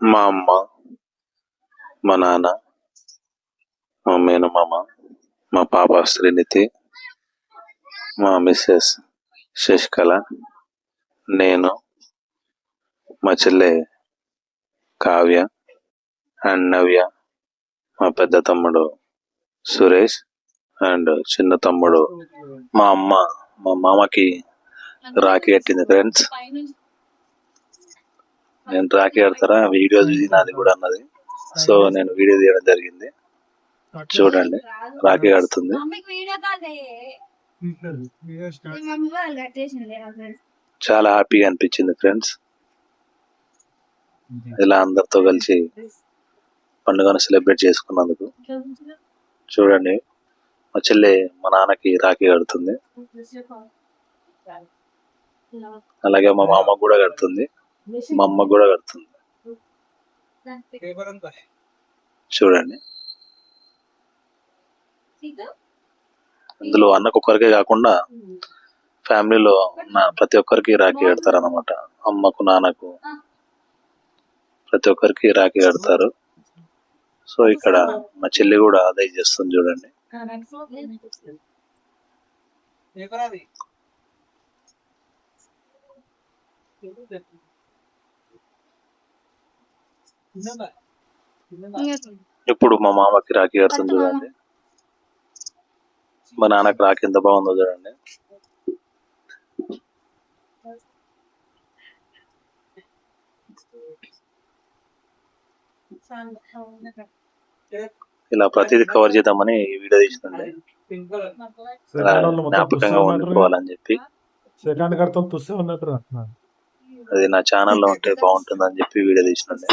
మా అమ్మ మా నాన్న మా మేనమామ మా పాప శ్రీనిధి మా మిస్సెస్ శశికళ నేను మా చెల్లె కావ్య అండ్ నవ్య మా పెద్ద తమ్ముడు సురేష్ అండ్ చిన్న తమ్ముడు మా అమ్మ మా మామకి రాఖీ కట్టింది ఫ్రెండ్స్ నేను రాఖీ కడతారా వీడియో చూసి నాది కూడా అన్నది. సో నేను వీడియో తీయడం జరిగింది. చూడండి. రాఖీ కట్టేసింది చాలా హ్యాపీగా అనిపించింది ఫ్రెండ్స్. ఇలా అందరితో కలిసి పండుగను సెలబ్రేట్ చేసుకున్నందుకు. చూడండి. మా చెల్లి మా నాన్నకి రాఖీ కడుతుంది అలాగే మా మామ కూడా కడుతుంది మా అమ్మ కూడా కడుతుంది. చూడండి. ఇందులో అన్నకు ఒక్కరికే కాకుండా ఫ్యామిలీలో ఉన్న ప్రతి ఒక్కరికి రాఖీ కడతారు అనమాట అమ్మకు నాన్నకు ప్రతి ఒక్కరికి రాఖీ కడతారు. సో ఇక్కడ మా చెల్లి కూడా అదే చేస్తుంది చూడండి. ఇప్పుడు మా మామకి రాఖీ కడుతుంది చూడండి. మా నాన్నకి రాఖీ ఎంత బాగుందో చూడండి. ఇలా ప్రతిదీ కవర్ చేద్దామని ఈ వీడియో తీసినండి. ఇలా జ్ఞాపకంగా ఉండిపోవాలని చెప్పి. అది నా ఛానల్లో ఉంటే బాగుంటుందని చెప్పి వీడియో తీసినండి.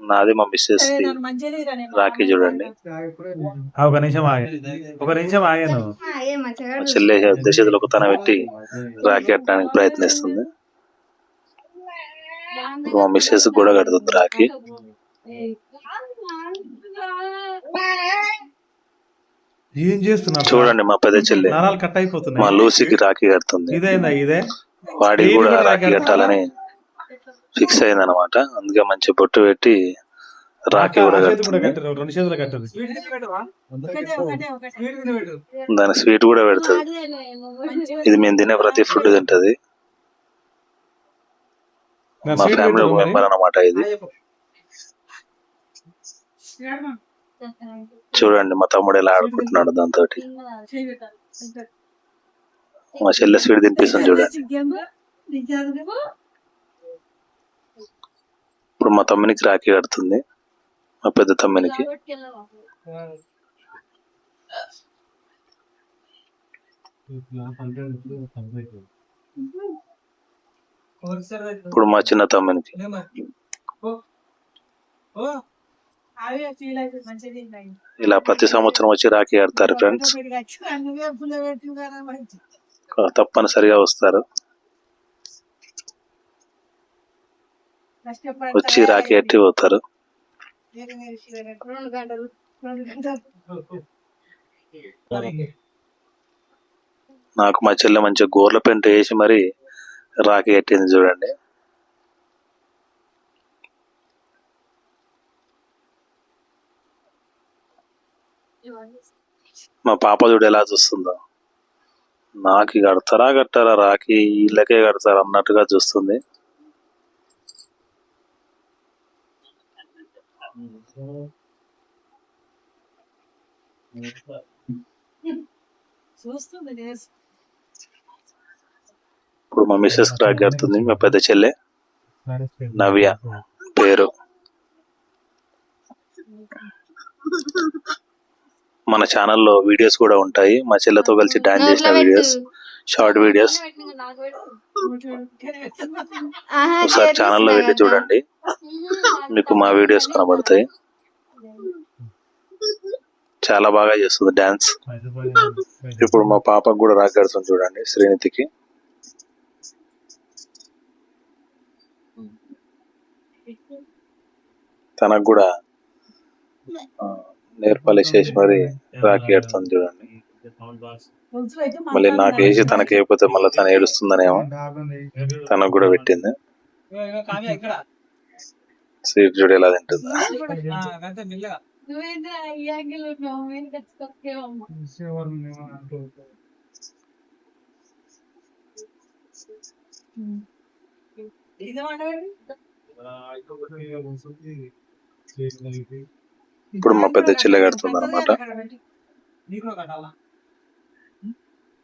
నాది మా మిస్సెస్ రాఖీ చూడండి. ఒక నిమిషం ఆగే. ఒక నిమిషం ఆగాను చెల్లె దశలో ఒక తన పెట్టి రాఖీ కట్టడానికి ప్రయత్నిస్తుంది. మా మిస్సెస్ కూడా కడుతుంది రాఖీ. ఏం చేస్తున్నారు చూడండి మా పెద్ద చెల్లె. నరాలు కట్ మా లూసికి రాఖీ కడుతుంది. ఇదేందా ఇదే? వాడికి కూడా రాఖీ కట్టాలని ఫిక్స్ అయింది అనమాట అందుకే మంచి బొట్టు పెట్టి రాఖీ కూడా కడుతుంది దానికి స్వీట్ కూడా పెడుతుంది ఇది మేము తినే ప్రతి ఫుడ్ తింటది. మా sweet ఫ్యామిలీ ఒక. మెంబర్ అనమాట ఇది. చూడండి మా తమ్ముడు ఎలా ఆడుకుంటున్నాడు దాంతో మా చెల్లె స్వీట్ తినిపిస్తుంది చూడండి ఇప్పుడు మా తమ్మునికి రాఖీ కడుతుంది. మా పెద్ద తమ్మునికి. ఇప్పుడు మా చిన్న తమ్మునికి. ఇలా ప్రతి సంవత్సరం వచ్చి రాఖీ ఆడతారు ఫ్రెండ్స్. తప్పనిసరిగా వస్తారు. వచ్చి రాఖీ ఎట్టి పోతారు. నాకు మా చెల్లె మంచిగా గోర్ల పెంట వేసి మరి రాఖీ కట్టింది చూడండి. మా పాప చూడు ఎలా చూస్తుందో. నాకు కడతారా కట్టారా రాఖీ వీళ్ళకే కడతారా అన్నట్టుగా చూస్తుంది. ఇప్పుడు మా మిస్సెస్ క్రాక్ కడుతుంది మా పెద్ద చెల్లె నవ్య పేరు. మన ఛానల్లో వీడియోస్ కూడా ఉంటాయి. మా చెల్లెతో కలిసి డాన్స్ చేసిన వీడియోస్ షార్ట్ వీడియోస్. ఒకసారి ఛానల్లో వెళ్ళి చూడండి. మీకు మా వీడియోస్ కనబడతాయి. చాలా బాగా చేస్తుంది డాన్స్. ఇప్పుడు మా పాపకు కూడా రాఖీ చూడండి శ్రీనిధికి. తనకు కూడా నేర్పాలి చేసి మరి రాఖీ ఆడుతుంది చూడండి. మళ్ళీ నాకు వేసి తనకి వేయకపోతే మళ్ళీ తను ఏడుస్తుందనేమో. తనకు కూడా పెట్టింది. స్వీట్ చూడు ఎలా తింటుంది? ఇప్పుడు మా పెద్ద చెల్లె కడుతుంది అనమాట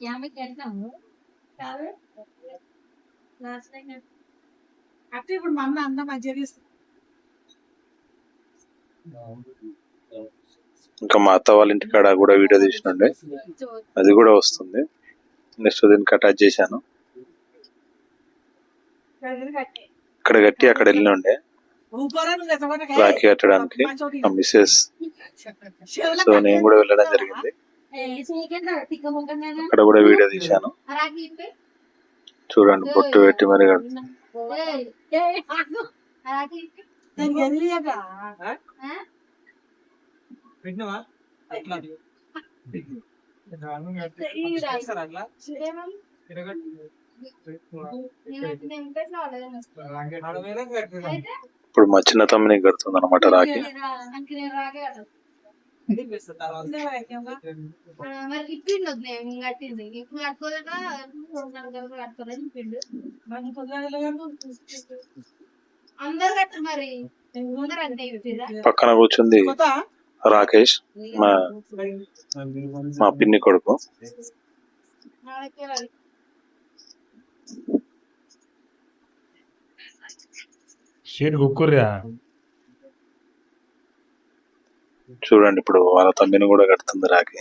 రుచి కట్టమని అంటే ఇప్పుడు మా అన్న అంతా మంచిగా తీస్తుంది ఇంకా మా అత్త వాళ్ళ ఇంటికాడ కూడా వీడియో తీసినండే. అది కూడా వస్తుంది. నెక్స్ట్ దీనికి అటాచ్ చేశాను. ఇక్కడ కట్టి అక్కడ వెళ్ళి ఉండే రాఖీ కట్టడానికి మిస్సెస్ సో నేను కూడా వెళ్ళడం జరిగింది. అక్కడ కూడా వీడియో తీశాను. చూడండి బొట్టు పెట్టి మరి ఇప్పుడు మా చిన్న తమ్ముని కడుతుంది అనమాట రాఖీ మరి ఇప్పిండు వదిలే కట్టింది ఇప్పుడు కట్టుకోలేక కట్టుకోలేదు ఇప్పిండు అందరు కట్టు మరి అందరు అంతే ఇప్పిరా పక్కన కూర్చుంది రాకేష్ మా మా పిన్ని కొడుకు. షీట్ కుక్కుర్రా చూడండి ఇప్పుడు వాళ్ళ తమ్మిని కూడా కడుతుంది రాకి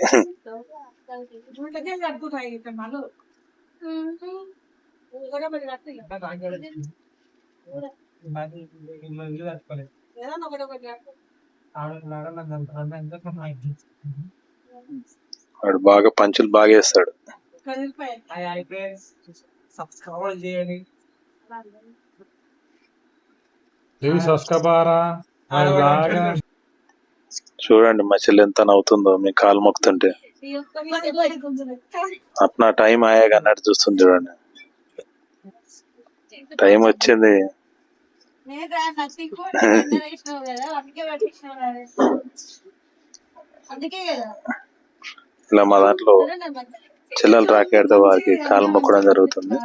వాడు బాగా పంచులు బాగా వేస్తాడు సబ్స్క్రైబ్ చేయండి ప్లీజ్ సబ్స్క్రైబ్ బాగా చూడండి మా చెల్లి ఎంత నవ్వుతుందో మీ కాలు మొక్కుతుంటే. అప్నా టైం ఆయాక అన్నట్టు చూస్తుంది చూడండి. టైం వచ్చింది. ఇలా మా దాంట్లో చెల్లెలు రాకేడితే వారికి కాలు మొక్కడం జరుగుతుంది.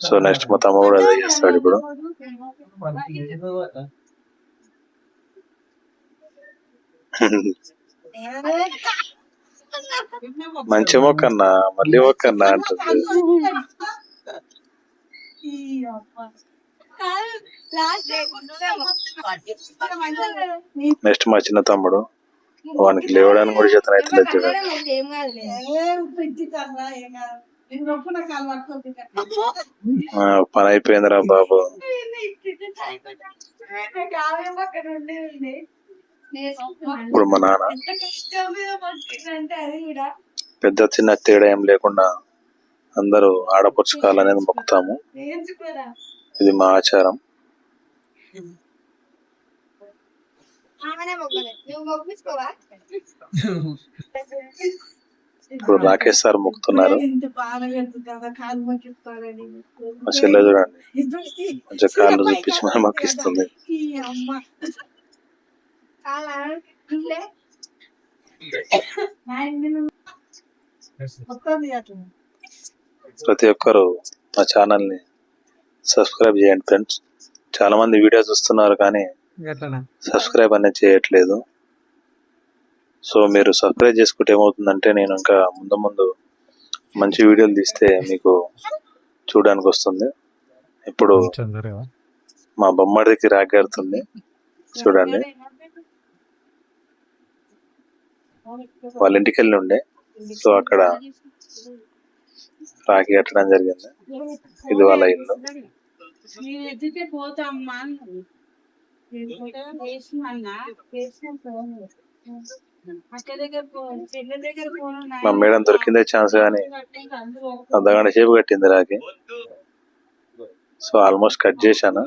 సో నెక్స్ట్ మా తమ్మ కూడా అదే చేస్తాడు ఇప్పుడు. మంచి మొక్కన్నా మళ్ళీ మొక్కన్నా అంటుంది. నెక్స్ట్ మా చిన్న తమ్ముడు వానికి లేవడానికి కూడా చేతన అయితే లేదు చూడండి పని అయిపోయిందిరా బాబు. ఇప్పుడు మా నాన్న పెద్ద చిన్న తేడా ఏం లేకుండా అందరూ ఆడపడుచుకోవాలనేది మొక్కుతాము. ఇది మా ఆచారం. ఇప్పుడు రాకేష్ సార్ మొక్కుతున్నారు. మా చెల్లె చూడండి. కొంచెం కాళ్ళు చూపించి మనం మొక్కిస్తుంది ఈ అమ్మ చాలా ఇల్లే వస్తుంది అట్లా ప్రతి ఒక్కరు మా ఛానల్ని సబ్స్క్రైబ్ చేయండి ఫ్రెండ్స్. చాలా మంది వీడియో చూస్తున్నారు కానీ ఎట్లనా? సబ్స్క్రైబ్ అనేది చేయట్లేదు. సో మీరు సబ్స్క్రైబ్ చేసుకుంటే ఏమవుతుందంటే నేను ఇంకా ముందు ముందు మంచి వీడియోలు తీస్తే మీకు చూడడానికి వస్తుంది. ఇప్పుడు మా బొమ్మడికి రాగడుతుంది చూడండి. వాళ్ళ ఇంటికి వెళ్ళి ఉండే. సో అక్కడ రాఖీ కట్టడం జరిగింది. ఇది వాళ్ళ ఇల్లు. మా మేడం దొరికిందే ఛాన్స్ కానీ అర్ధగంట సేపు కట్టింది రాకి సో ఆల్మోస్ట్ కట్ చేశాను.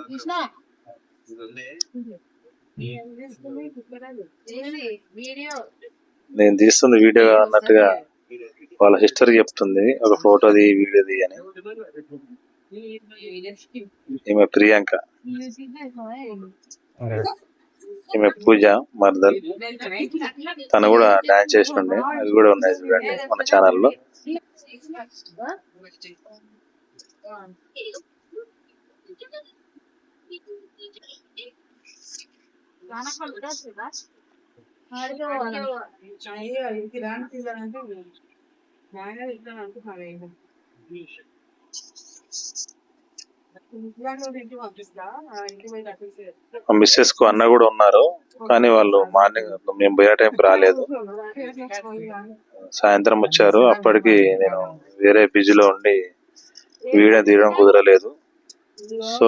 వీడియో నేను తీస్తుంది వీడియో అన్నట్టుగా వాళ్ళ సిస్టర్ చెప్తుంది. ఒక ఫోటోది వీడియోది అని. ఈమె ప్రియాంక. ఈమె పూజ మర్దల్ తను కూడా డాన్స్ చేస్తుండే. అవి కూడా ఉన్నాయి చూడండి మన ఛానల్లో. అయ్యో రాని ఇట్లా అంటున్నారు మా మిస్సెస్కు అన్న కూడా ఉన్నారు కానీ వాళ్ళు మార్నింగ్ మేము పోయే టైంకి రాలేదు. సాయంత్రం వచ్చారు అప్పటికి నేను వేరే బిజీలో ఉండి వీడియో తీయడం కుదరలేదు. సో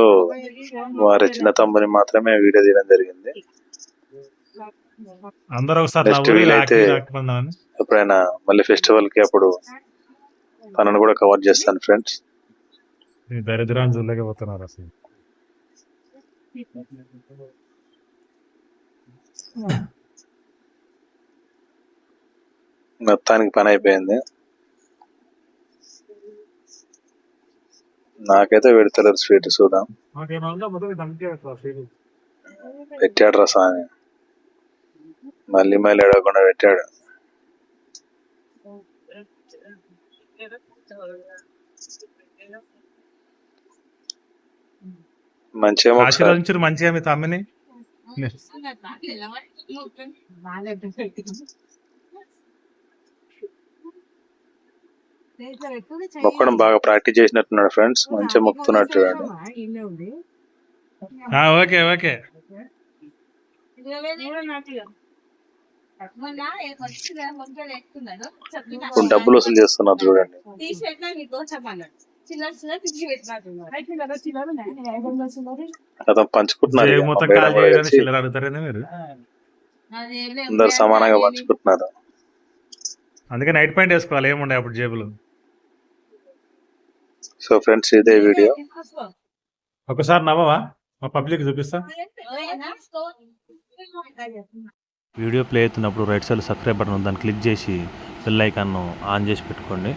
వారి చిన్న తమ్ముని మాత్రమే వీడియో తీయడం జరిగింది. అందరూ ఒకసారి రాఖీ కట్టుకుందామని. ఎప్పుడైనా మళ్ళీ ఫెస్టివల్కి అప్పుడు తనను కూడా కవర్ చేస్తాను ఫ్రెండ్స్ దరిద్రాన్ని చూడలేకపోతున్నారు అసలు. మొత్తానికి పని అయిపోయింది. నాకైతే పెడతలేరు స్వీట్ చూద్దాం. పెట్టాడు రా స్వామి మళ్ళీ మళ్ళీ ఎడవకుండా పెట్టాడు. మంచిగా ఆశీర్వదించారు మంచిగా మీ తమ్మిని? మొక్కడం బాగా ప్రాక్టీస్ చేసినట్టున్నాడు ఫ్రెండ్స్. మంచిగా మొక్కుతున్నట్టు చూడండి ఓకే ఓకే. ఇప్పుడు డబ్బులు వసూలు చేస్తున్నారు చూడండి. పంచుకుంటున్నారు అందరు సమానంగా పంచుకుంటున్నారు. అందుకే నైట్ పాయింట్ వేసుకోవాలి ఏముండే అప్పుడు జేబులు? సో ఫ్రెండ్స్ ఇదే వీడియో. ఒకసారి నవ్వవా? మా పబ్లిక్ చూపిస్తా. వీడియో ప్లే అవుతున్నప్పుడు రైట్ సైడ్ సబ్స్క్రైబ్ బటన్ దాన్ని క్లిక్ చేసి బెల్ ఐకాన్ను ఆన్ చేసి పెట్టుకోండి.